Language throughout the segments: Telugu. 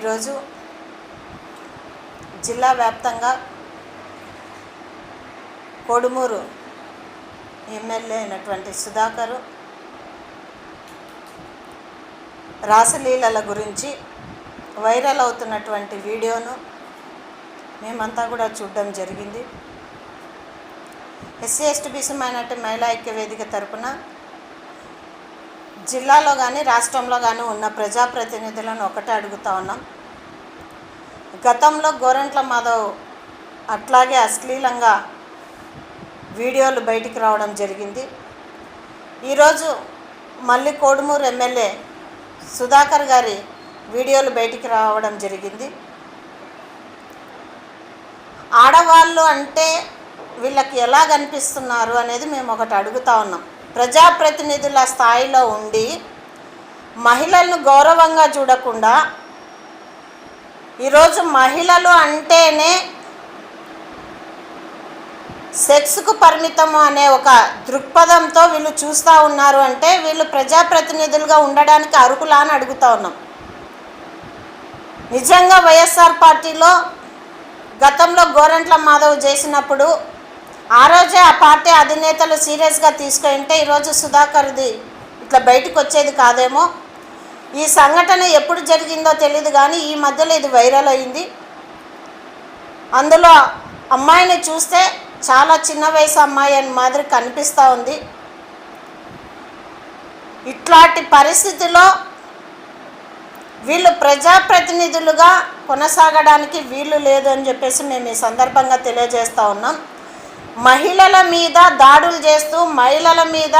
ఈరోజు జిల్లా వ్యాప్తంగా కోడుమూరు ఎమ్మెల్యే అయినటువంటి సుధాకరు రాసలీలల గురించి వైరల్ అవుతున్నటువంటి వీడియోను మేమంతా కూడా చూడడం జరిగింది. ఎస్సీ ఎస్టీ బీసీ మైనార్టీ మహిళా ఐక్య వేదిక తరపున జిల్లాలో కానీ రాష్ట్రంలో కానీ ఉన్న ప్రజాప్రతినిధులను ఒకటే అడుగుతా ఉన్నాం. గతంలో గోరంట్ల మాధవ్ అట్లాగే అశ్లీలంగా వీడియోలు బయటికి రావడం జరిగింది. ఈరోజు మళ్ళీ కోడుమూరు ఎమ్మెల్యే సుధాకర్ గారి వీడియోలు బయటికి రావడం జరిగింది. ఆడవాళ్ళు అంటే వీళ్ళకి ఎలా కనిపిస్తున్నారు అనేది మేము ఒకటి అడుగుతా ఉన్నాం. ప్రజాప్రతినిధుల స్థాయిలో ఉండి మహిళలను గౌరవంగా చూడకుండా ఈరోజు మహిళలు అంటేనే సెక్స్కు పరిమితం అనే ఒక దృక్పథంతో వీళ్ళు చూస్తూ ఉన్నారు అంటే వీళ్ళు ప్రజాప్రతినిధులుగా ఉండడానికి అర్హులా అని అడుగుతా ఉన్నాం. నిజంగా వైఎస్ఆర్ పార్టీలో గతంలో గోరంట్ల మాధవ్ చేసినప్పుడు ఆ రోజే ఆ పార్టీ అధినేతలు సీరియస్గా తీసుకుంటే ఈరోజు సుధాకర్ది ఇట్లా బయటకు వచ్చేది కాదేమో. ఈ సంఘటన ఎప్పుడు జరిగిందో తెలియదు కానీ ఈ మధ్యలో ఇది వైరల్ అయింది. అందులో అమ్మాయిని చూస్తే చాలా చిన్న వయసు అమ్మాయి అని మాదిరి కనిపిస్తూ ఉంది. ఇట్లాంటి పరిస్థితిలో వీళ్ళు ప్రజాప్రతినిధులుగా కొనసాగడానికి వీలు లేదు అని చెప్పేసి మేము ఈ సందర్భంగా తెలియజేస్తూ ఉన్నాం. మహిళల మీద దాడులు చేస్తూ మహిళల మీద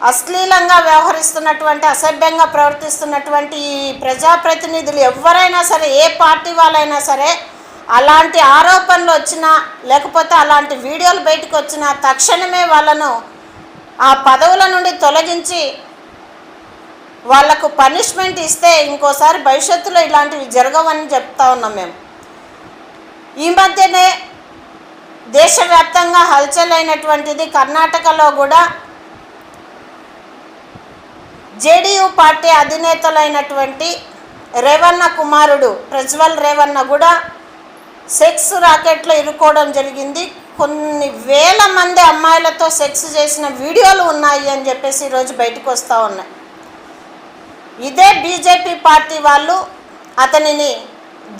అశ్లీలంగా వ్యవహరిస్తున్నటువంటి అసభ్యంగా ప్రవర్తిస్తున్నటువంటి ఈ ప్రజాప్రతినిధులు ఎవరైనా సరే ఏ పార్టీ వాళ్ళైనా సరే అలాంటి ఆరోపణలు వచ్చినా లేకపోతే అలాంటి వీడియోలు బయటకు వచ్చినా తక్షణమే వాళ్ళను ఆ పదవుల నుండి తొలగించి వాళ్ళకు పనిష్మెంట్ ఇస్తే ఇంకోసారి భవిష్యత్తులో ఇలాంటివి జరగవని చెప్తా ఉన్నాం మేము. ఈ మధ్యనే దేశవ్యాప్తంగా హల్చల్ అయినటువంటిది కర్ణాటకలో కూడా. జేడీయూ పార్టీ అధినేతలైనటువంటి రేవన్న కుమారుడు ప్రజ్వల్ రేవన్న కూడా సెక్స్ రాకెట్లో ఇరుక్కోవడం జరిగింది. కొన్ని వేల మంది అమ్మాయిలతో సెక్స్ చేసిన వీడియోలు ఉన్నాయి అని చెప్పేసి ఈరోజు బయటకు వస్తూ ఉన్నాయి. ఇదే బీజేపీ పార్టీ వాళ్ళు అతనిని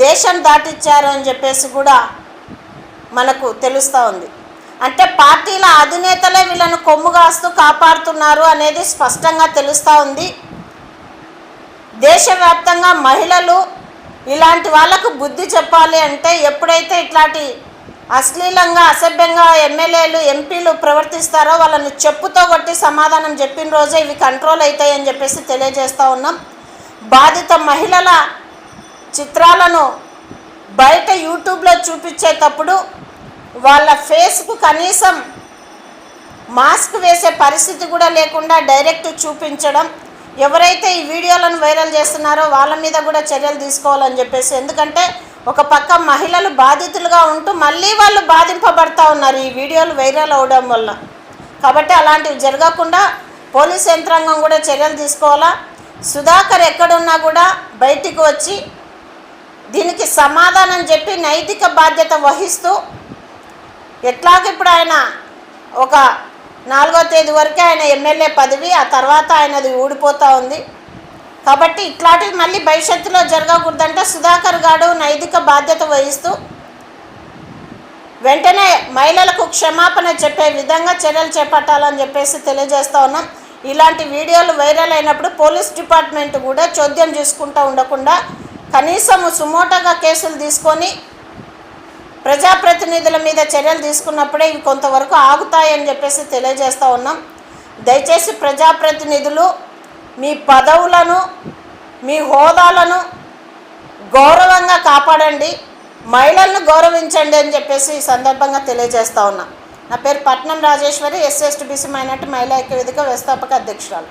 దేశం దాటిచ్చారు అని చెప్పేసి కూడా మనకు తెలుస్తూ ఉంది. అంటే పార్టీల అధినేతలే వీళ్ళను కొమ్ము కాస్తూ కాపాడుతున్నారు అనేది స్పష్టంగా తెలుస్తూ ఉంది. దేశవ్యాప్తంగా మహిళలు ఇలాంటి వాళ్ళకు బుద్ధి చెప్పాలి అంటే ఎప్పుడైతే ఇట్లాంటి అశ్లీలంగా అసభ్యంగా ఎమ్మెల్యేలు ఎంపీలు ప్రవర్తిస్తారో వాళ్ళని చెప్పుతో కొట్టి సమాధానం చెప్పిన రోజే ఇవి కంట్రోల్ అవుతాయని చెప్పేసి తెలియజేస్తూ ఉన్నాం. బాధిత మహిళల చిత్రాలను బయట యూట్యూబ్లో చూపించేటప్పుడు వాళ్ళ ఫేస్కు కనీసం మాస్క్ వేసే పరిస్థితి కూడా లేకుండా డైరెక్ట్ చూపించడం. ఎవరైతే ఈ వీడియోలను వైరల్ చేస్తున్నారో వాళ్ళ మీద కూడా చర్యలు తీసుకోవాలని చెప్పేసి ఎందుకంటే ఒక పక్క మహిళలు బాధితులుగా ఉంటూ మళ్ళీ వాళ్ళు బాధింపబడతా ఉన్నారు ఈ వీడియోలు వైరల్ అవడం వల్ల. కాబట్టి అలాంటివి జరగకుండా పోలీస్ యంత్రాంగం కూడా చర్యలు తీసుకోవాలా? సుధాకర్ ఎక్కడున్నా కూడా బయటికి వచ్చి దీనికి సమాధానం చెప్పి నైతిక బాధ్యత వహిస్తూ ఎట్లాగిప్పుడు ఆయన ఒక నాలుగో తేదీ వరకే ఆయన ఎమ్మెల్యే పదవి ఆ తర్వాత ఆయనది ఊడిపోతూ ఉంది. కాబట్టి ఇట్లాంటివి మళ్ళీ భవిష్యత్తులో జరగకూడదంటే సుధాకర్ గారు నైతిక బాధ్యత వహిస్తూ వెంటనే మహిళలకు క్షమాపణ చెప్పే విధంగా చర్యలు చేపట్టాలని చెప్పేసి తెలియజేస్తూ ఉన్నాం. ఇలాంటి వీడియోలు వైరల్ అయినప్పుడు పోలీస్ డిపార్ట్మెంట్ కూడా చోద్యం చేసుకుంటూ ఉండకుండా కనీసం సుమోటగా కేసులు తీసుకొని ప్రజాప్రతినిధుల మీద చర్యలు తీసుకున్నప్పుడే ఇవి కొంతవరకు ఆగుతాయని చెప్పేసి తెలియజేస్తూ ఉన్నాం. దయచేసి ప్రజాప్రతినిధులు మీ పదవులను మీ హోదాలను గౌరవంగా కాపాడండి. మహిళలను గౌరవించండి అని చెప్పేసి ఈ సందర్భంగా తెలియజేస్తూ ఉన్నా. నా పేరు పట్నం రాజేశ్వరి ఎస్ఎస్టీ బీసీ మైనార్టీ మహిళా ఐక్య వేదిక వ్యవస్థాపక అధ్యక్షురాలు.